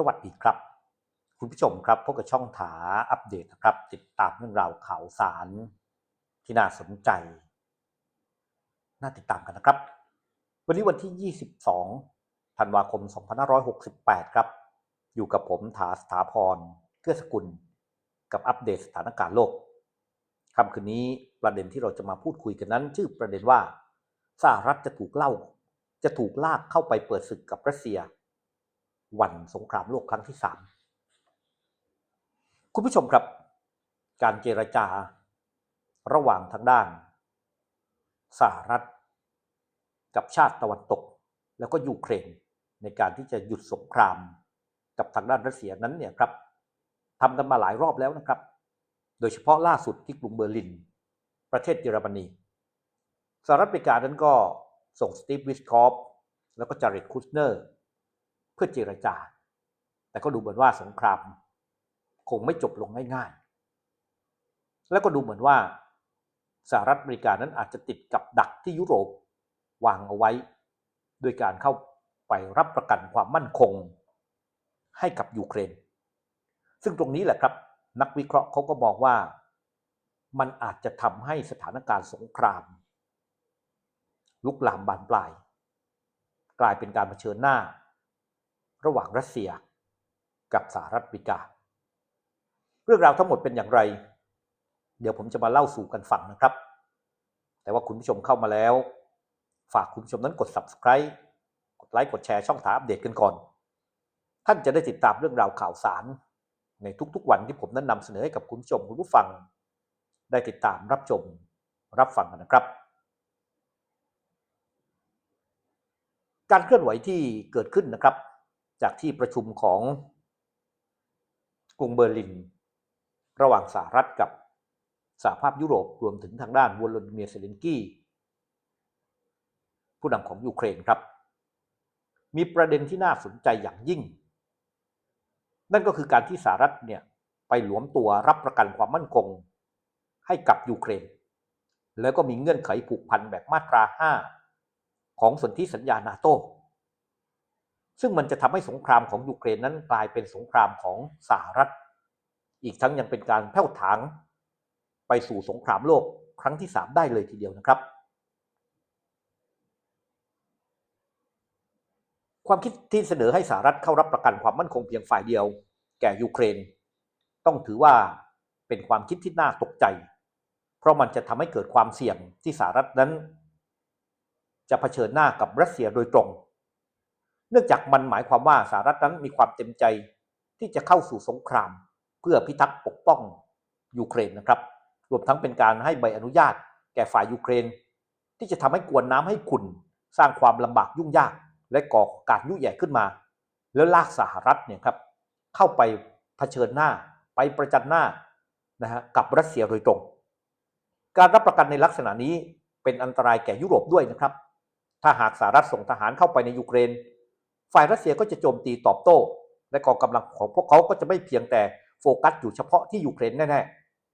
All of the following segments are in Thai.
สวัสดีครับ คุณผู้ชมครับพบกับช่องถาอัปเดตนะครับ ติดตามเรื่องราวข่าวสารที่น่าสนใจ น่าติดตามกันนะครับ วันนี้วันที่ 22ธันวาคม 2568 ครับ อยู่กับผมถาสถาพรเกื้อสกุล กับอัปเดตสถานการณ์โลกค่ำคืนนี้ประเด็นที่เราจะมาพูดคุยกันนั้น ชื่อประเด็นว่าสหรัฐจะถูกเล่าจะถูกลากเข้าไปเปิดศึกกับรัสเซีย วันสงครามโลกครั้งที่สามคุณผู้ชมครับ การเจรจาระหว่างทางด้านสหรัฐ กับชาติตะวันตก แล้วก็ยูเครนในการที่จะหยุดสงคราม กับทางด้านรัสเซียนั้นเนี่ยครับทำกันมาหลายรอบแล้วนะครับ โดยเฉพาะล่าสุดที่กรุงเบอร์ลิน ประเทศเยอรมนีสหรัฐอเมริกานั้นก็ส่งสตีฟวิสคอฟแล้วก็จาริดคูสเนอร์ เพื่อเจรจา แต่ก็ดูเหมือนว่าสงคราม คงไม่จบลงง่ายๆ แล้วก็ดูเหมือนว่าสหรัฐอเมริกานั้นอาจจะติดกับดักที่ยุโรปวางเอาไว้ โดยการเข้าไปรับประกันความมั่นคง ให้กับยูเครน ซึ่งตรงนี้แหละครับ นักวิเคราะห์เขาก็มองว่ามันอาจจะทำให้สถานการณ์สงคราม ลุกลามบานปลาย กลายเป็นการเผชิญหน้า ระหว่างรัสเซียกับสหรัฐอเมริกา เรื่องราวทั้งหมดเป็นอย่างไร เดี๋ยวผมจะมาเล่าสู่กันฟังนะครับ แต่ว่าคุณผู้ชมเข้ามาแล้ว ฝากคุณผู้ชมนั้นกด subscribe กดไลค์กดแชร์ช่องถาอัปเดตกันก่อน ท่านจะได้ติดตามเรื่องราวข่าวสาร ในทุกๆวันที่ผมนั้นนำเสนอให้กับคุณผู้ชมคุณผู้ฟัง ได้ติดตามรับชมรับฟังกันนะครับการเคลื่อนไหวที่เกิดขึ้นนะครับ จากที่ประชุมของกรุงเบอร์ลิน ระหว่างสหรัฐกับสหภาพยุโรปรวมถึงทางด้านวลาดิเมียร์เซเลนกี้ ผู้นำของยูเครนครับ มีประเด็นที่น่าสนใจอย่างยิ่ง นั่นก็คือการที่สหรัฐเนี่ยไปหลวมตัวรับประกันความมั่นคงให้กับยูเครน แล้วก็มีเงื่อนไขผูกพันแบบมาตรา 5 ของสนธิสัญญานาโต ซึ่งมันจะทำให้สงครามของยูเครนนั้นกลายเป็นสงครามของสหรัฐ อีกทั้งยังเป็นการแผ่วถางไปสู่สงครามโลกครั้งที่ 3 ได้เลยทีเดียวนะครับ ความคิดที่เสนอให้สหรัฐเข้ารับประกันความมั่นคงเพียงฝ่ายเดียว แก่ยูเครน ต้องถือว่าเป็นความคิดที่น่าตกใจ เพราะมันจะทำให้เกิดความเสี่ยงที่สหรัฐนั้น จะเผชิญหน้ากับรัสเซียโดยตรง เนื่องจากมันหมายความว่าสหรัฐนั้นมีความเต็มใจที่จะเข้าสู่สงคราม เพื่อพิทักษ์ปกป้องยูเครนนะครับ รวมทั้งเป็นการให้ใบอนุญาต แก่ฝ่ายยูเครน ที่จะทำให้กวนน้ำให้ขุ่นสร้างความลำบากยุ่งยาก และก่อการยุ่ยแย่ขึ้นมา แล้วลากสหรัฐเนี่ยครับเข้าไปเผชิญหน้าไปประจันหน้านะฮะกับรัสเซียโดยตรง การรับประกันในลักษณะนี้เป็นอันตรายแก่ยุโรปด้วยนะครับ ถ้าหากสหรัฐส่งทหารเข้าไปในยูเครน ฝ่ายรัสเซียก็จะโจมตีตอบโต้ และกองกำลังของพวกเขาก็จะไม่เพียงแต่โฟกัสอยู่เฉพาะที่ยูเครนแน่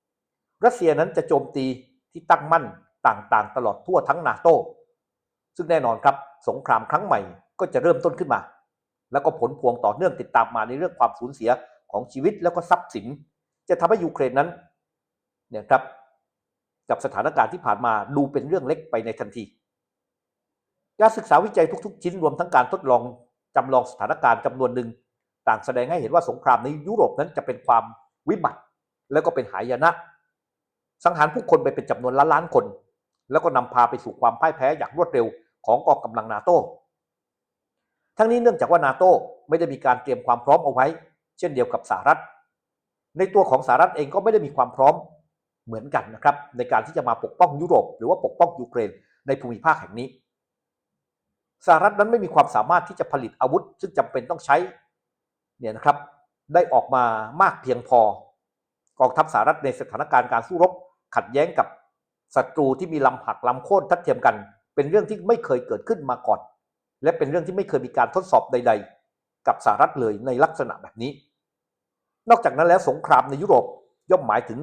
ๆ รัสเซียนั้นจะโจมตีที่ตั้งมั่นต่างๆ ตลอดทั่วทั้งนาโต้ ซึ่งแน่นอนครับสงครามครั้งใหม่ก็จะเริ่มต้นขึ้นมา แล้วก็ผลพวงต่อเนื่องติดตามมาในเรื่องความสูญเสียของชีวิตแล้วก็ทรัพย์สิน จะทำให้ยูเครนนั้นเนี่ยครับกับสถานการณ์ที่ผ่านมาดูเป็นเรื่องเล็กไปในทันที การศึกษาวิจัยทุก ๆ ชิ้นรวมทั้งการทดลอง จำลองสถานการณ์จำนวนหนึ่งต่างแสดงให้เห็นว่าสงครามในยุโรปนั้นจะเป็นความวิบัติแล้วก็เป็นหายนะ สังหารผู้คนไปเป็นจำนวนล้านล้านคน แล้วก็นำพาไปสู่ความพ่ายแพ้อย่างรวดเร็วของกองกำลังนาโต้ทั้งนี้เนื่องจากว่านาโต้ไม่ได้มีการเตรียมความพร้อมเอาไว้ เช่นเดียวกับสหรัฐ ในตัวของสหรัฐเองก็ไม่ได้มีความพร้อมเหมือนกันนะครับในการที่จะมาปกป้องยุโรป หรือว่าปกป้องยูเครนในภูมิภาคแห่งนี้ สหรัฐนั้นไม่มีความสามารถที่จะผลิตอาวุธ ซึ่งจำเป็นต้องใช้เนี่ยนะครับได้ออกมามากเพียงพอกองทัพสหรัฐในสถานการณ์การสู้รบ ขัดแย้งกับศัตรูที่มีลำหักลำโค่นทัดเทียมกัน เป็นเรื่องที่ไม่เคยเกิดขึ้นมาก่อน และเป็นเรื่องที่ไม่เคยมีการทดสอบใด ๆ กับสหรัฐเลยในลักษณะแบบนี้ นอกจากนั้นแล้วสงครามในยุโรปย่อมหมายถึง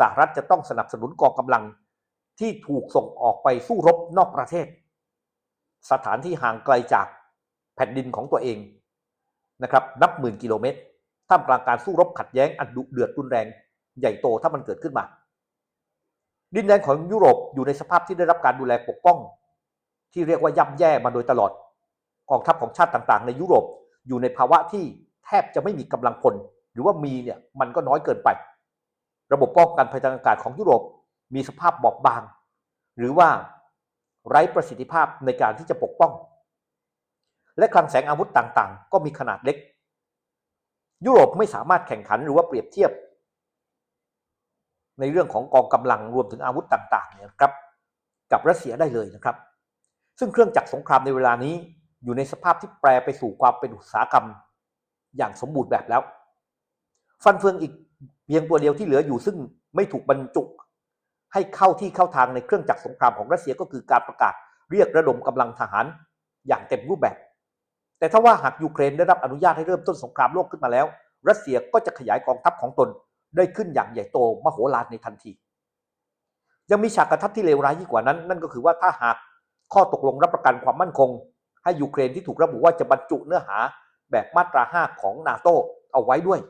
สหรัฐจะต้องสนับสนุนกองกำลังที่ถูกส่งออกไปสู้รบนอกประเทศ สถานที่ห่างไกลจากแผ่นดินของตัวเองนะครับนับหมื่นกิโลเมตรท่ามกลางการสู้รบขัดแย้งอันดุเดือดรุนแรงใหญ่โตถ้ามันเกิดขึ้นมา ดินแดนของยุโรปอยู่ในสภาพที่ได้รับการดูแลปกป้อง ที่เรียกว่าย่ำแย่มาโดยตลอดกองทัพของชาติต่างๆ ในยุโรปอยู่ในภาวะที่แทบจะไม่มีกำลังพล หรือว่ามีเนี่ยมันก็น้อยเกินไป ระบบป้องกันภัยทางอากาศของยุโรปมีสภาพบอบบาง หรือว่า ไร้ประสิทธิภาพในการที่จะปกป้อง และคลังแสงอาวุธต่างๆ ก็มีขนาดเล็ก ยุโรปไม่สามารถแข่งขันหรือว่าเปรียบเทียบ ในเรื่องของกองกำลังรวมถึงอาวุธต่างๆเนี่ยครับกับรัสเซียได้เลยนะครับ ซึ่งเครื่องจักรสงครามในเวลานี้อยู่ในสภาพที่แปรไปสู่ความเป็นอุตสาหกรรม อย่างสมบูรณ์แบบแล้ว ฟันเฟืองอีกเพียงตัวเดียวที่เหลืออยู่ซึ่งไม่ถูกบรรจุ ให้เข้าที่เข้าทางในเครื่องจักรสงครามของรัสเซียก็คือการประกาศเรียกระดมกำลังทหารอย่างเต็มรูปแบบ แต่ถ้าว่าหากยูเครนได้รับอนุญาตให้เริ่มต้นสงครามโลกขึ้นมาแล้ว รัสเซียก็จะขยายกองทัพของตนได้ขึ้นอย่างใหญ่โตมโหฬารในทันที ยังมีฉากกระทัดที่เลวร้ายยิ่งกว่านั้น นั่นก็คือว่าถ้าหากข้อตกลงรับประกันความมั่นคง ให้ยูเครนที่ถูกระบุว่าจะบรรจุเนื้อหาแบบมาตรา 5 ของนาโตเอาไว้ด้วย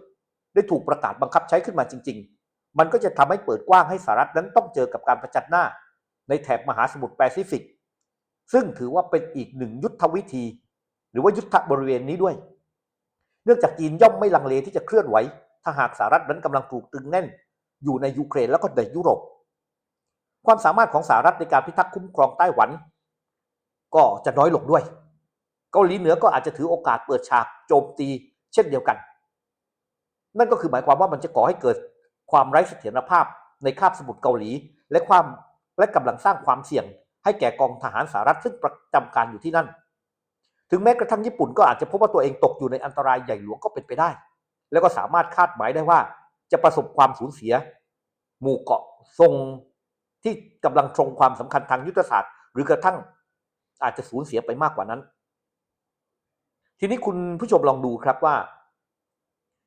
ได้ถูกประกาศบังคับใช้ขึ้นมาจริง ๆ มันก็จะทำให้เปิดกว้างให้สหรัฐนั้นต้องเจอกับการประจันหน้า ในแถบมหาสมุทรแปซิฟิก ซึ่งถือว่าเป็นอีกหนึ่งยุทธวิธี หรือว่ายุทธบริเวณนี้ด้วย เนื่องจากจีนย่อมไม่ลังเลที่จะเคลื่อนไหว ถ้าหากสหรัฐนั้นกำลังถูกตึงแน่น อยู่ในยูเครนแล้วก็ในยุโรป ความสามารถของสหรัฐในการพิทักษ์คุ้มครองไต้หวัน ก็จะน้อยลงด้วย เกาหลีเหนือก็อาจจะถือโอกาสเปิดฉากโจมตี เช่นเดียวกัน นั่นก็คือหมายความว่ามันจะก่อให้เกิด ความไร้เสถียรภาพในคาบสมุทรเกาหลี และความและกำลังสร้างความเสี่ยง ให้แก่กองทหารสหรัฐซึ่งประจำการอยู่ที่นั่น ถึงแม้กระทั่งญี่ปุ่นก็อาจจะพบว่าตัวเองตกอยู่ในอันตรายใหญ่หลวงก็เป็นไปได้ แล้วก็สามารถคาดหมายได้ว่า จะประสบความสูญเสีย หมู่เกาะทรงที่กำลังทรงความสำคัญทางยุทธศาสตร์ หรือกระทั่งอาจจะสูญเสียไปมากกว่านั้น ทีนี้คุณผู้ชมลองดูครับว่า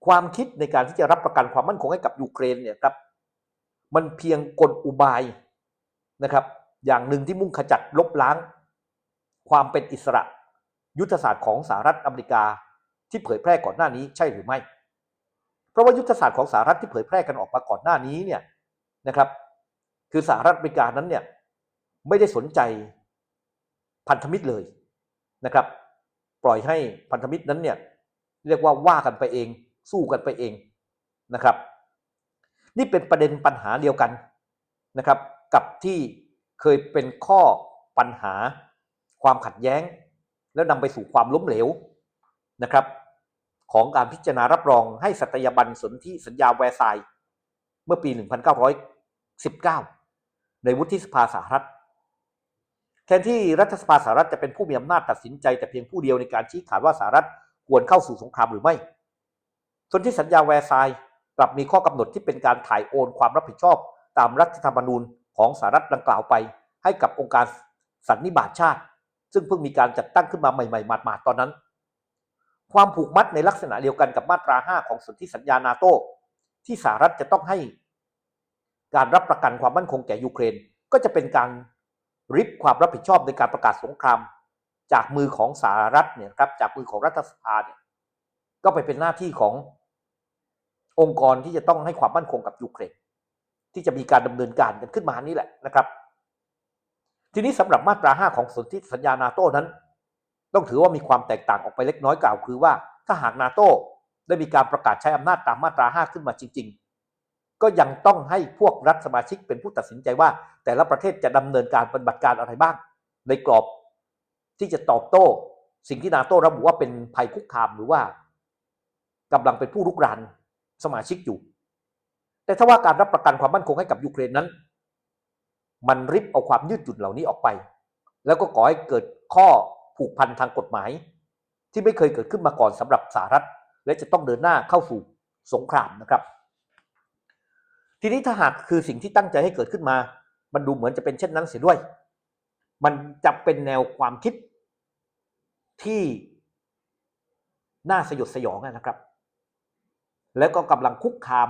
ความคิดในการที่จะรับประกันความมั่นคงให้กับยูเครนเนี่ยครับมันเพียงกลอุบายนะครับอย่างหนึ่งที่มุ่งขจัดลบล้าง ความเป็นอิสระยุทธศาสตร์ของสหรัฐอเมริกาที่เผยแพร่ก่อนหน้านี้ใช่หรือไม่ เพราะว่ายุทธศาสตร์ของสหรัฐที่เผยแพร่กันออกมาก่อนหน้านี้เนี่ยนะครับ คือสหรัฐอเมริกานั้นเนี่ยไม่ได้สนใจพันธมิตรเลยนะครับ ปล่อยให้พันธมิตรนั้นเนี่ยเรียกว่าว่ากันไปเอง สู้กันไปเองนะครับ นี่เป็นประเด็นปัญหาเดียวกันนะครับ กับที่เคยเป็นข้อปัญหาความขัดแย้ง แล้วนำไปสู่ความล้มเหลวนะครับ ของการพิจารณารับรองให้สัตยาบันสนธิสัญญาแวร์ไซเมื่อปี 1919 ในวุฒิสภาสหรัฐแทนที่รัฐสภาสหรัฐจะเป็นผู้มีอำนาจตัดสินใจแต่เพียงผู้เดียวในการชี้ขาดว่าสหรัฐควรเข้าสู่สงครามหรือไม่ สนธิสัญญาแวร์ไซกลับมีข้อกำหนดที่เป็นการถ่ายโอนความรับผิดชอบ ตามรัฐธรรมนูญของสหรัฐดังกล่าวไป ให้กับองค์การสันนิบาตชาติ ซึ่งเพิ่งมีการจัดตั้งขึ้นมาใหม่ๆหมาดๆตอนนั้น ความผูกมัดในลักษณะเดียวกันกับมาตรา 5 ของสนธิสัญญานาโตที่สหรัฐจะต้องให้ การรับประกันความมั่นคงแก่ยูเครน ก็จะเป็นการริบความรับผิดชอบในการประกาศสงคราม จากมือของสหรัฐเนี่ยครับจากมือของรัฐสภาเนี่ยก็ไปเป็นหน้าที่ของ องค์กรที่จะต้องให้ความมั่นคงกับยูเครนที่จะมีการดำเนินการกันขึ้นมานี่แหละนะครับ ทีนี้สำหรับมาตรา 5 ของสนธิสัญญานาโต้นั้น ต้องถือว่ามีความแตกต่างออกไปเล็กน้อยกล่าวคือว่า ถ้าหากนาโต้ได้มีการประกาศใช้อำนาจตามมาตรา 5 ขึ้นมาจริง ๆ ก็ยังต้องให้พวกรัฐสมาชิกเป็นผู้ตัดสินใจว่า แต่ละประเทศจะดำเนินการปฏิบัติการอะไรบ้าง ในกรอบที่จะตอบโต้ สิ่งที่นาโต้ระบุว่าเป็นภัยคุกคามหรือว่ากำลังเป็นผู้รุกราน สมาชิกอยู่ แต่ถ้าว่าการรับประกันความมั่นคงให้กับยูเครนนั้น มันริบเอาความยืดหยุ่นเหล่านี้ออกไป แล้วก็ก่อให้เกิดข้อผูกพันทางกฎหมาย ที่ไม่เคยเกิดขึ้นมาก่อนสำหรับสหรัฐ และจะต้องเดินหน้าเข้าสู่สงครามนะครับ ทีนี้ถ้าหากคือสิ่งที่ตั้งใจให้เกิดขึ้นมา มันดูเหมือนจะเป็นเช่นนั้นเสียด้วย มันจะเป็นแนวความคิดที่น่าสยดสยองนะครับ แล้วก็กำลังคุกคาม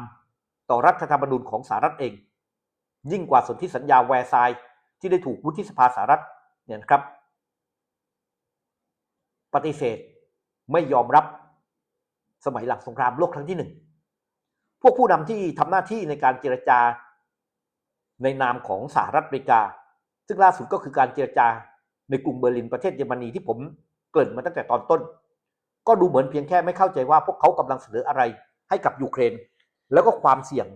ต่อรัฐธรรมนูญของสหรัฐเอง ยิ่งกว่าสนธิสัญญาแวร์ไซที่ได้ถูกวุฒิสภาสหรัฐเนี่ยนะครับ ปฏิเสธไม่ยอมรับสมัยหลังสงครามโลกครั้งที่หนึ่งพวกผู้นำที่ทำหน้าที่ในการเจรจาในนามของสหรัฐอเมริกา ซึ่งล่าสุดก็คือการเจรจาในกรุงเบอร์ลินประเทศเยอรมนีที่ผมเกริ่นมาตั้งแต่ตอนต้น ก็ดูเหมือนเพียงแค่ไม่เข้าใจว่าพวกเขากำลังเสนออะไร ให้กับยูเครน แล้วก็ความเสี่ยง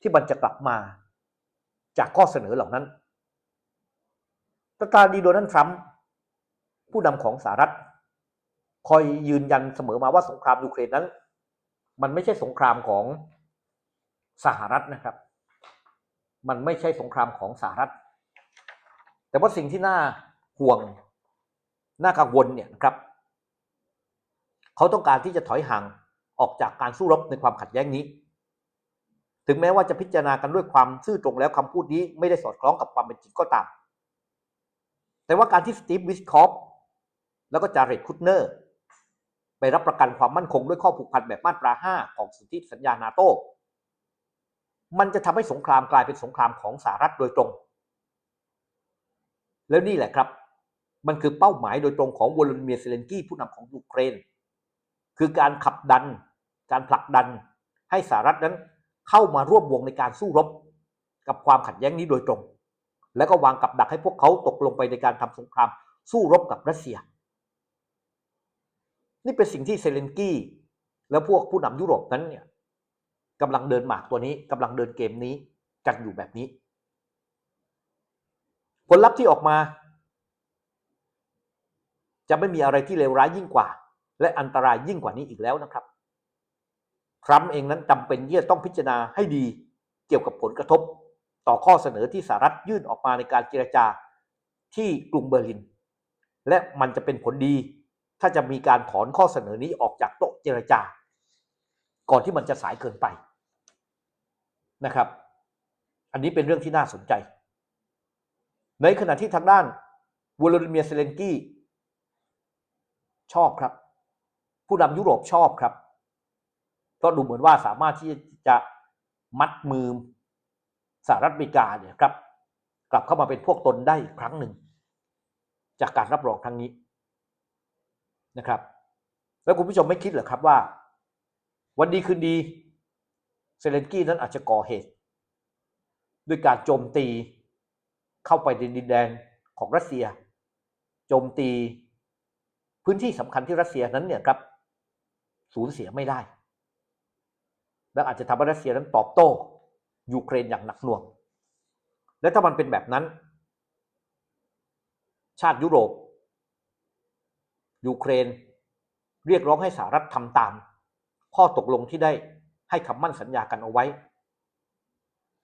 ที่มันจะกลับมาจากข้อเสนอเหล่านั้นประธานาธิบดีโดนัลด์ทรัมป์ผู้นำของสหรัฐ คอยยืนยันเสมอมาว่าสงครามยูเครนนั้น มันไม่ใช่สงครามของสหรัฐนะครับ มันไม่ใช่สงครามของสหรัฐ แต่ว่าสิ่งที่น่าห่วงน่ากังวลเนี่ยนะครับ เขาต้องการที่จะถอยห่าง ออกจากการสู้รบในความขัดแย้งนี้ ถึงแม้ว่าจะพิจารณากันด้วยความซื่อตรงแล้วคำพูดนี้ไม่ได้สอดคล้องกับความเป็นจริงก็ตาม แต่ว่าการที่สตีฟวิสคอฟแล้วก็จาเรตคุตเนอร์ไปรับประกันความมั่นคงด้วยข้อผูกพันแบบมาตรา 5 ของสนธิสัญญานาโตมันจะทำให้สงครามกลายเป็นสงครามของสหรัฐโดยตรง แล้วนี่แหละครับ มันคือเป้าหมายโดยตรงของวลาดิเมียร์เซเลนกี้ผู้นำของยูเครน คือการขับดัน การผลักดันให้สหรัฐนั้นเข้ามาร่วมวงในการสู้รบ กับความขัดแย้งนี้โดยตรง แล้วก็วางกับดักให้พวกเขาตกลงไปในการทำสงครามสู้รบกับรัสเซีย นี่เป็นสิ่งที่เซเลนกี้และพวกผู้นำยุโรปนั้นเนี่ยกำลังเดินหมากตัวนี้กำลังเดินเกมนี้กันอยู่แบบนี้ ผลลัพธ์ที่ออกมา จะไม่มีอะไรที่เลวร้ายยิ่งกว่า และอันตรายยิ่งกว่านี้อีกแล้วนะครับ ทรัมป์เองนั้นจำเป็นที่จะต้องพิจารณาให้ดีเกี่ยวกับผลกระทบ ต่อข้อเสนอที่สหรัฐยื่นออกมาในการเจรจาที่กรุงเบอร์ลิน และมันจะเป็นผลดี ถ้าจะมีการถอนข้อเสนอนี้ออกจากโต๊ะเจรจา ก่อนที่มันจะสายเกินไปนะครับ อันนี้เป็นเรื่องที่น่าสนใจ ในขณะที่ทางด้านวลาดิเมียร์เซเลนกี้ชอบครับ ผู้นำยุโรปชอบครับเพราะดูเหมือนว่าสามารถที่จะมัดมือสหรัฐอเมริกาเนี่ยครับ กลับเข้ามาเป็นพวกตนได้อีกครั้งหนึ่ง จากการรับรองครั้งนี้นะครับ แล้วคุณผู้ชมไม่คิดเหรอครับว่า วันดีคืนดีเซเลนกี้นั้นอาจจะก่อเหตุ ด้วยการโจมตีเข้าไปในดินแดนของรัสเซีย โจมตีพื้นที่สำคัญที่รัสเซียนั้นเนี่ยครับ สูญเสียไม่ได้ และอาจจะทำให้รัสเซียนั้นตอบโต้ยูเครนอย่างหนักหน่วง และถ้ามันเป็นแบบนั้น ชาติยุโรป ยูเครน เรียกร้องให้สหรัฐทำตาม ข้อตกลงที่ได้ให้คำมั่นสัญญากันเอาไว้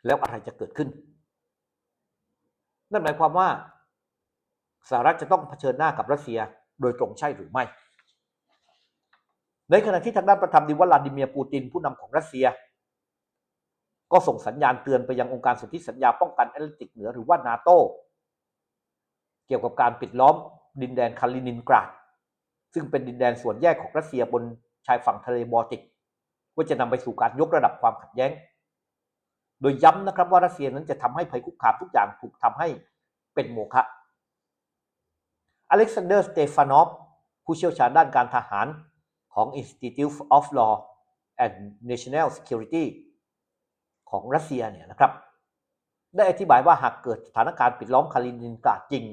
แล้วอะไรจะเกิดขึ้น นั่นหมายความว่าสหรัฐจะต้องเผชิญหน้ากับรัสเซียโดยตรงใช่หรือไม่ ในขณะที่ทางด้านประธานาธิบดีวลาดิเมียร์ปูตินผู้นำของรัสเซีย ก็ส่งสัญญาณเตือนไปยังองค์การสนธิสัญญาป้องกันแอตแลนติกเหนือหรือว่านาโตเกี่ยวกับการปิดล้อมดินแดนคาลินินกราด ซึ่งเป็นดินแดนส่วนแยกของรัสเซียบนชายฝั่งทะเลบอลติก ว่าจะนำไปสู่การยกระดับความขัดแย้ง โดยย้ำนะครับว่ารัสเซียนั้นจะทำให้ภัยคุกคามทุกอย่างถูกทำให้เป็นโมฆะอเล็กซานเดอร์สเตฟานอฟผู้เชี่ยวชาญด้านการทหาร ของ Institute of Law and National Security ของรัสเซียเนี่ยนะครับ ได้อธิบายว่าหากเกิดสถานการณ์ปิดล้อมคาลินินกราดจริง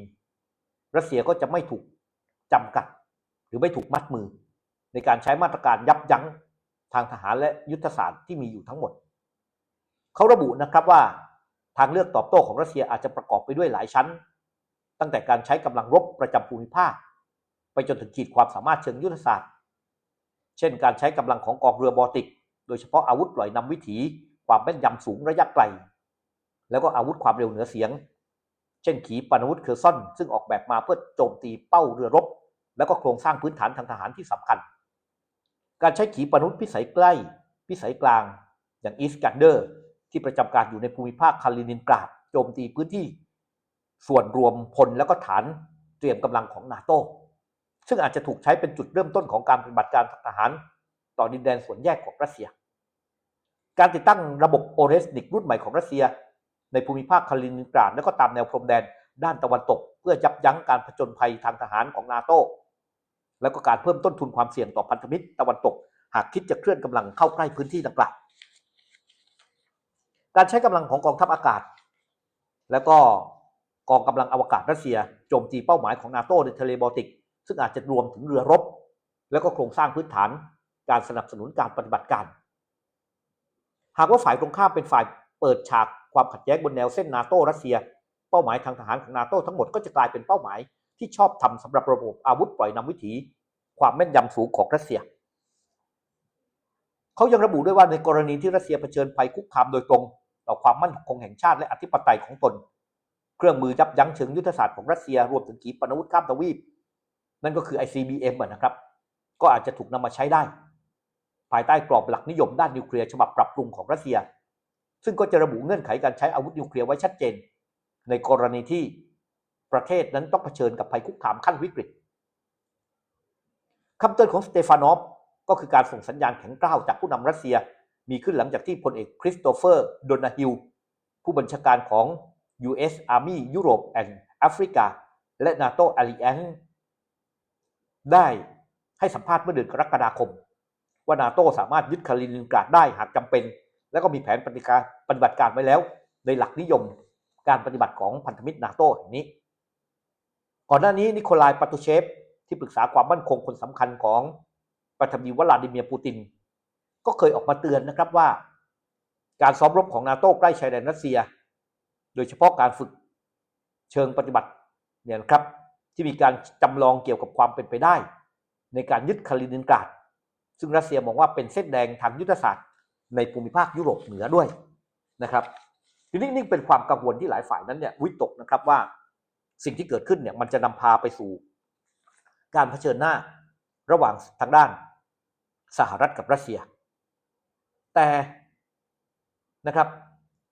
รัสเซียก็จะไม่ถูกจำกัด หรือไม่ถูกมัดมือ ในการใช้มาตรการยับยั้งทางทหารและยุทธศาสตร์ที่มีอยู่ทั้งหมด เขาระบุนะครับว่าทางเลือกตอบโต้ของรัสเซียอาจจะประกอบไปด้วยหลายชั้น ตั้งแต่การใช้กำลังรบประจำภูมิภาค ไปจนถึงขีดความสามารถเชิงยุทธศาสตร์ เช่นการใช้กำลังของกองเรือบอลติก โดยเฉพาะอาวุธปล่อยนำวิถีความแม่นยำสูงระยะไกล แล้วก็อาวุธความเร็วเหนือเสียง เช่นขีปนาวุธเคอร์ซอน ซึ่งออกแบบมาเพื่อโจมตีเป้าเรือรบ แล้วก็โครงสร้างพื้นฐานทางทหารที่สำคัญ การใช้ขีปนาวุธพิสัยใกล้ พิสัยกลาง อย่างอีสกันเดอร์ที่ประจำการอยู่ในภูมิภาคคาลินินกราดโจมตีพื้นที่ ส่วนรวมพลแล้วก็ฐานเตรียมกำลังของนาโต ซึ่งอาจจะถูกใช้เป็นจุดเริ่มต้นของการปฏิบัติการทหาร ต่อดินแดนส่วนแยกของรัสเซีย การติดตั้งระบบโอเรสนิกรุ่นใหม่ของรัสเซีย ในภูมิภาคคาลินินกราดและก็ตามแนวพรมแดนด้านตะวันตก เพื่อยับยั้งการผจญภัยทางทหารของนาโตแล้วก็การเพิ่มต้นทุนความเสี่ยงต่อพันธมิตรตะวันตก หากคิดจะเคลื่อนกำลังเข้าใกล้พื้นที่ดังกล่าวการใช้กำลังของกองทัพอากาศ แล้วก็กองกำลังอวกาศรัสเซียโจมตีเป้าหมายของนาโตในทะเลบอลติก ซึ่งอาจจะรวมถึงเรือรบ แล้วก็โครงสร้างพื้นฐานการสนับสนุนการปฏิบัติการ หากว่าฝ่ายตรงข้ามเป็นฝ่ายเปิดฉากความขัดแย้งบนแนวเส้นนาโตรัสเซีย เป้าหมายทางทหารของนาโตทั้งหมดก็จะกลายเป็นเป้าหมายที่ชอบทำสำหรับระบบอาวุธปล่อยนำวิถี ความแม่นยำสูงของรัสเซีย เขายังระบุด้วยว่าในกรณีที่รัสเซียเผชิญภัยคุกคามโดยตรง ต่อความมั่นคงแห่งชาติและอธิปไตยของตน เครื่องมือยับยั้งเชิงยุทธศาสตร์ของรัสเซียรวมถึงขีปนาวุธข้ามทวีป นั่นก็คือ ICBM อะนะครับ ก็อาจจะถูกนำมาใช้ได้ ภายใต้กรอบหลักนิยมด้านนิวเคลียร์ฉบับปรับปรุงของรัสเซีย ซึ่งก็จะระบุเงื่อนไขการใช้อาวุธนิวเคลียร์ไว้ชัดเจน ในกรณีที่ประเทศนั้นต้องเผชิญกับภัยคุกคามขั้นวิกฤตคำเตือนของสเตฟานอฟก็คือการส่งสัญญาณแข็งกร้าวจากผู้นำรัสเซีย มีขึ้นหลังจากที่พลเอกคริสโตเฟอร์โดนาฮิลผู้บัญชาการของ U.S. Army Europe and Africa และ NATO Alliance ได้ให้สัมภาษณ์เมื่อเดือนกรกฎาคม ว่านาโตสามารถยึดคาลินินกราดได้หากจำเป็น และก็มีแผนปฏิการปฏิบัติการไว้แล้ว ในหลักนิยมการปฏิบัติของพันธมิตรนาโตแห่งนี้ ก่อนหน้านี้นิโคลายปาตูเชฟ ที่ปรึกษาความมั่นคงคนสำคัญของประธานาธิบดีวลาดิเมียร์ปูติน ก็เคยออกมาเตือนนะครับว่า การซ้อมรบของนาโต้ใกล้ชายแดนรัสเซีย โดยเฉพาะการฝึกเชิงปฏิบัติเนี่ยนะครับ ที่มีการจำลองเกี่ยวกับความเป็นไปได้ ในการยึดคาลินินกราดซึ่งรัสเซียมองว่าเป็นเส้นแดงทางยุทธศาสตร์ ในภูมิภาคยุโรปเหนือด้วยนะครับทีนี้นี่เป็นความกังวลที่หลายฝ่ายนั้นเนี่ยวิตกนะครับว่าสิ่งที่เกิดขึ้นเนี่ยมันจะนำพาไปสู่ การเผชิญหน้าระหว่างทางด้านสหรัฐกับรัสเซีย แต่นะครับ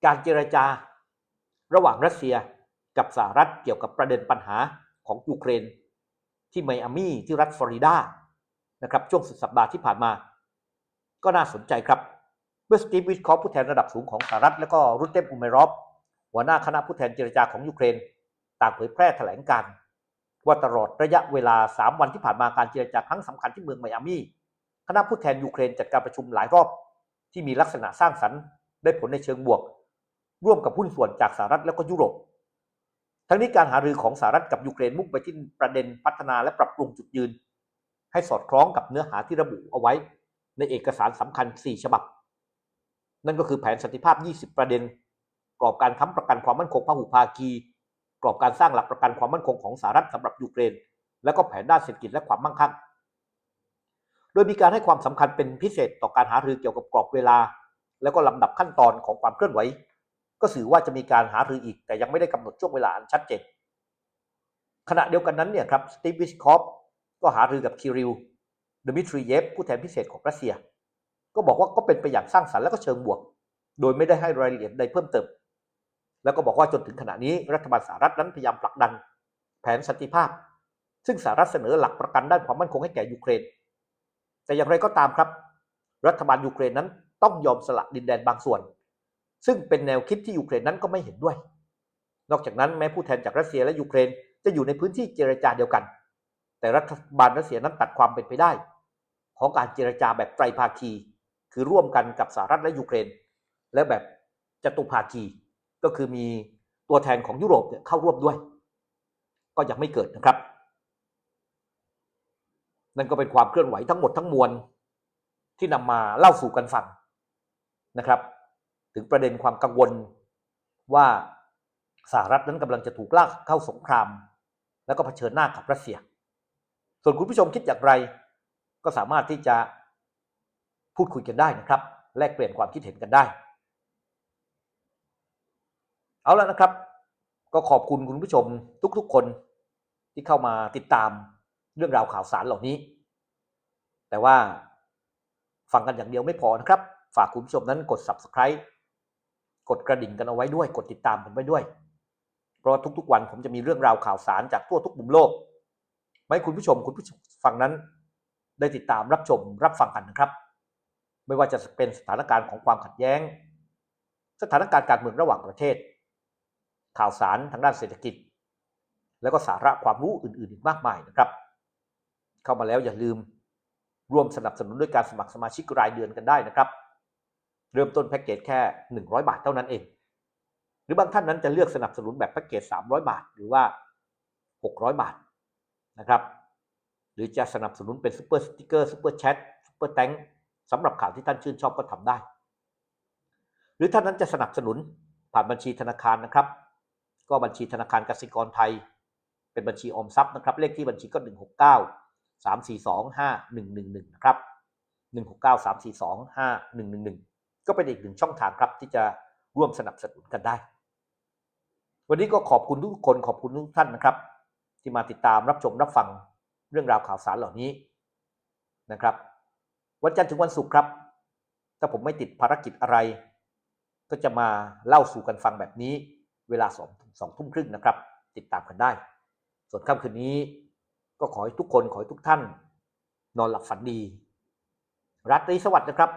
การเจรจาระหว่างรัสเซียกับสหรัฐเกี่ยวกับประเด็นปัญหา ของยูเครน ที่ไมอามี่ที่รัฐฟลอริดานะครับช่วงสุดสัปดาห์ที่ผ่านมา ก็น่าสนใจครับเมื่อสตีฟวิทคอฟผู้แทนระดับสูงของสหรัฐ และก็รุตเตมอุเมรอฟหัวหน้าคณะผู้แทนเจรจาของยูเครน ต่างเผยแพร่แถลงการ์ว่าตลอดระยะเวลา 3 วันที่ผ่านมาการเจรจาครั้งสำคัญที่เมืองไมอามี่คณะผู้แทนยูเครนจัดการประชุมหลายรอบ ที่มีลักษณะสร้างสรรค์ได้ผลในเชิงบวก ร่วมกับหุ้นส่วนจากสหรัฐและก็ยุโรป ทั้งนี้การหารือของสหรัฐกับยูเครนมุ่งไปที่ประเด็นพัฒนาและปรับปรุงจุดยืน ให้สอดคล้องกับเนื้อหาที่ระบุเอาไว้ ในเอกสารสำคัญ 4 ฉบับ นั่นก็คือแผนสันติภาพ 20 ประเด็น กรอบการค้ำประกันความมั่นคงพหุภาคี กรอบการสร้างหลักประกันความมั่นคงของสหรัฐสำหรับยูเครน และก็แผนด้านเศรษฐกิจและความมั่งคั่ง โดยมีการให้ความสำคัญเป็นพิเศษต่อการหารือเกี่ยวกับกรอบเวลา แล้วก็ลำดับขั้นตอนของความเคลื่อนไหว ก็สื่อว่าจะมีการหารืออีก แต่ยังไม่ได้กำหนดช่วงเวลาอันชัดเจนขณะเดียวกันนั้นเนี่ยครับสตีฟวิชคอฟก็หารือกับคิริลดมิทรีเยฟผู้แทนพิเศษของรัสเซีย ก็บอกว่าก็เป็นไปอย่างสร้างสรรค์และก็เชิงบวก โดยไม่ได้ให้รายละเอียดใดเพิ่มเติม แล้วก็บอกว่าจนถึงขณะนี้รัฐบาลสหรัฐนั้นพยายามผลักดัน แผนสันติภาพ ซึ่งสหรัฐเสนอหลักประกันด้านความมั่นคงให้แก่ยูเครน แต่อย่างไรก็ตามครับ รัฐบาลยูเครนนั้นต้องยอมสละดินแดนบางส่วน ซึ่งเป็นแนวคิดที่ยูเครนนั้นก็ไม่เห็นด้วย นอกจากนั้นแม้ผู้แทนจากรัสเซียและยูเครนจะอยู่ในพื้นที่เจรจาเดียวกัน แต่รัฐบาลรัสเซียนั้นตัดความเป็นไปได้ ของการเจรจาแบบไตรภาคี คือร่วมกันกับสหรัฐและยูเครน และแบบจตุภาคี ก็คือมีตัวแทนของยุโรปเข้าร่วมด้วย ก็ยังไม่เกิดนะครับ นั่นก็เป็นความเคลื่อนไหวทั้งหมดทั้งมวลที่นำมาเล่าสู่กันฟังนะครับ ถึงประเด็นความกังวลว่าสหรัฐนั้นกำลังจะถูกลากเข้าสงคราม แล้วก็เผชิญหน้ากับรัสเซีย ส่วนคุณผู้ชมคิดอย่างไร ก็สามารถที่จะพูดคุยกันได้นะครับ แลกเปลี่ยนความคิดเห็นกันได้ เอาแล้วนะครับ ก็ขอบคุณคุณผู้ชมทุกๆคนที่เข้ามาติดตามเรื่องราวข่าวสารเหล่านี้ แต่ว่าฟังกันอย่างเดียวไม่พอนะครับ ฝากคุณผู้ชมนั้นกด subscribe กดกระดิ่งกันเอาไว้ด้วย กดติดตามกันไว้ด้วย เพราะทุกๆวันผมจะมีเรื่องราวข่าวสารจากทั่วทุกมุมโลกให้คุณผู้ชมคุณผู้ฟังนั้น ได้ติดตามรับชมรับฟังกันนะครับ ไม่ว่าจะเป็นสถานการณ์ของความขัดแย้ง สถานการณ์การเมืองระหว่างประเทศ ข่าวสารทางด้านเศรษฐกิจ แล้วก็สาระความรู้อื่นๆอีกมากมายนะครับ เข้ามาแล้วอย่าลืมร่วมสนับสนุนด้วยการสมัครสมาชิกรายเดือนกันได้นะครับ เริ่มต้นแพ็กเกจแค่ 100 บาทเท่านั้นเอง หรือบางท่านนั้นจะเลือกสนับสนุนแบบแพ็กเกจ 300 บาท หรือว่า 600 บาทนะครับ หรือจะสนับสนุนเป็นซูเปอร์สติกเกอร์ซูเปอร์แชทซูเปอร์แตงสำหรับข่าวที่ท่านชื่นชอบก็ทำได้ หรือท่านนั้นจะสนับสนุนผ่านบัญชีธนาคารนะครับ ก็บัญชีธนาคารกสิกรไทย เป็นบัญชีออมทรัพย์นะครับ เลขที่บัญชีก็ 169 342 5111 นะครับ 169 342 5111 ก็เป็นอีกหนึ่งช่องทางครับที่จะร่วมสนับสนุนกันได้ วันนี้ก็ขอบคุณทุกคนขอบคุณทุกท่านนะครับ ที่มาติดตามรับชมรับฟังเรื่องราวข่าวสารเหล่านี้นะครับ วันจันทร์ถึงวันศุกร์ครับ ถ้าผมไม่ติดภารกิจอะไร ก็จะมาเล่าสู่กันฟังแบบนี้ เวลาสองสองทุ่มครึ่งนะครับ ติดตามกันได้ ส่วนค่ำคืนนี้ ก็ขอให้ทุกคนขอให้ทุกท่าน นอนหลับฝันดีราตรีสวัสดิ์นะครับ